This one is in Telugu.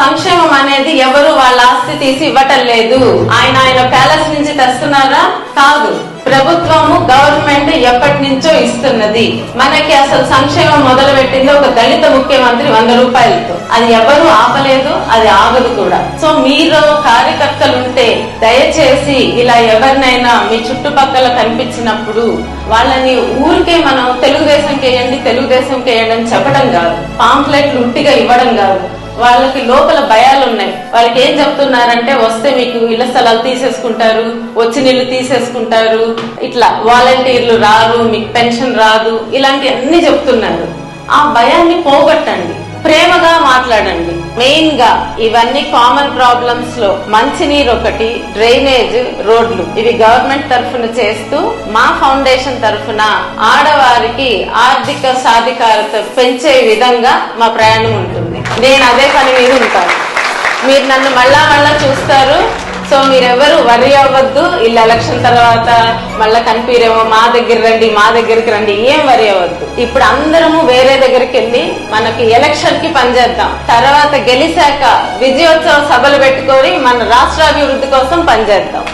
సంక్షేమం అనేది ఎవరు వాళ్ళ ఆస్తి తీసి ఇవ్వటం లేదు. ఆయన ఆయన ప్యాలెస్ నుంచి తెస్తున్నారా? కాదు. ప్రభుత్వము గవర్నమెంట్ ఎప్పటి నుంచో ఇస్తున్నది. మనకి అసలు సంక్షేమం మొదలు పెట్టింది ఒక దళిత ముఖ్యమంత్రి వంద రూపాయలతో. అది ఎవరు ఆపలేదు అది ఆగదు కూడా. సో మీరు కార్యకర్తలు ఉంటే దయచేసి ఇలా ఎవరినైనా మీ చుట్టుపక్కల కనిపించినప్పుడు వాళ్ళని ఊరికే మనం తెలుగుదేశంకి వేయండి తెలుగుదేశంకి కేయండి అని చెప్పడం కాదు. పాంప్లెట్లు ఉట్టిగా ఇవ్వడం కాదు. వాళ్ళకి లోపల భయాలు ఉన్నాయి. వాళ్ళకి ఏం చెప్తున్నారంటే వస్తే మీకు ఇళ్ళ స్థలాలు తీసేసుకుంటారు వచ్చి నీళ్ళు తీసేసుకుంటారు ఇట్లా వాలంటీర్లు రారు మీకు పెన్షన్ రాదు ఇలాంటి అన్ని చెప్తున్నారు. ఆ భయాన్ని పోగొట్టండి. ప్రేమగా మాట్లాడండి. మెయిన్గా ఇవన్నీ కామన్ ప్రాబ్లమ్స్లో మంచినీరు ఒకటి డ్రైనేజ్ రోడ్లు. ఇవి గవర్నమెంట్ తరఫున చేస్తూ మా ఫౌండేషన్ తరఫున ఆడవారికి ఆర్థిక సాధికారత పెంచే విధంగా మా ప్రయాణం ఉంటుంది. నేను అదే పని మీద ఉంటాను. మీరు నన్ను మళ్ళా మళ్ళా చూస్తారు. సో మీరెవరు వరి అవ్వద్దు. ఇలా ఎలక్షన్ తర్వాత మళ్ళీ కనిపిరేమో మా దగ్గర రండి మా దగ్గరికి రండి ఏం వరి అవ్వద్దు. ఇప్పుడు అందరము వేరే దగ్గరికి వెళ్ళి మనకి ఎలక్షన్కి పనిచేద్దాం తర్వాత గెలిచాక విజయోత్సవ సభలు పెట్టుకొని మన రాష్ట్రాభివృద్ధి కోసం పనిచేద్దాం